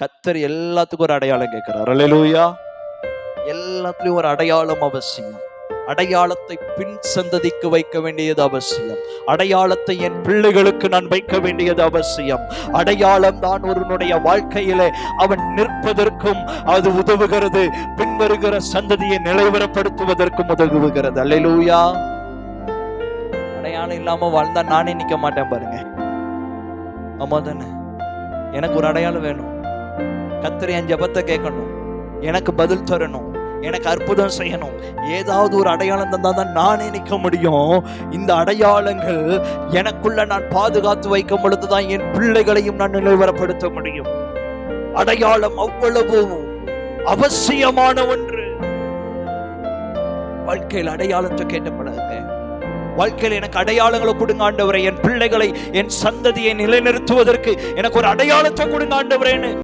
கத்தர் எல்லாத்துக்கும் ஒரு அடையாளம் கேட்கிறார். அலையலூயா எல்லாத்துலயும் ஒரு அடையாளம் அவசியம். அடையாளத்தை பின் சந்ததிக்கு வைக்க வேண்டியது அவசியம். அடையாளத்தை என் பிள்ளைகளுக்கு நான் வைக்க வேண்டியது அவசியம். அடையாளம் தான் ஒருவனுடைய வாழ்க்கையிலே அவன் நிற்பதற்கும் அது உதவுகிறது. பின்வருகிற சந்ததியை நிலைவரப்படுத்துவதற்கும் உதவுகிறது. அல்லூயா அடையாளம் இல்லாம வாழ்ந்தா நானே நிக்க மாட்டேன் பாருங்க. ஆமா தானே. எனக்கு ஒரு அடையாளம் வேணும். கத்தர் என் ஜெபத்தை கேட்கணும். எனக்கு பதில் தரணும். எனக்கு அற்புதம் செய்யணும். ஏதாவது ஒரு அடையாளம் தந்தால் தான் நானே நிற்க முடியும். இந்த அடையாளங்கள் எனக்குள்ள நான் பாதுகாத்து வைக்கும் பொழுதுதான் என் பிள்ளைகளையும் நான் நிலைவரப்படுத்த முடியும். அடையாளம் அவ்வளவு அவசியமான ஒன்று. வாழ்க்கையில் அடையாளத்தை கேட்டப்படாதுங்க. வாழ்க்கையில் எனக்கு அடையாளங்களை கொடுங்காண்டவரை என் பிள்ளைகளை என் சந்ததியை நிலைநிறுத்துவதற்கு எனக்கு ஒரு அடையாளத்தை கொடுங்க ஆண்டவரேன்னு.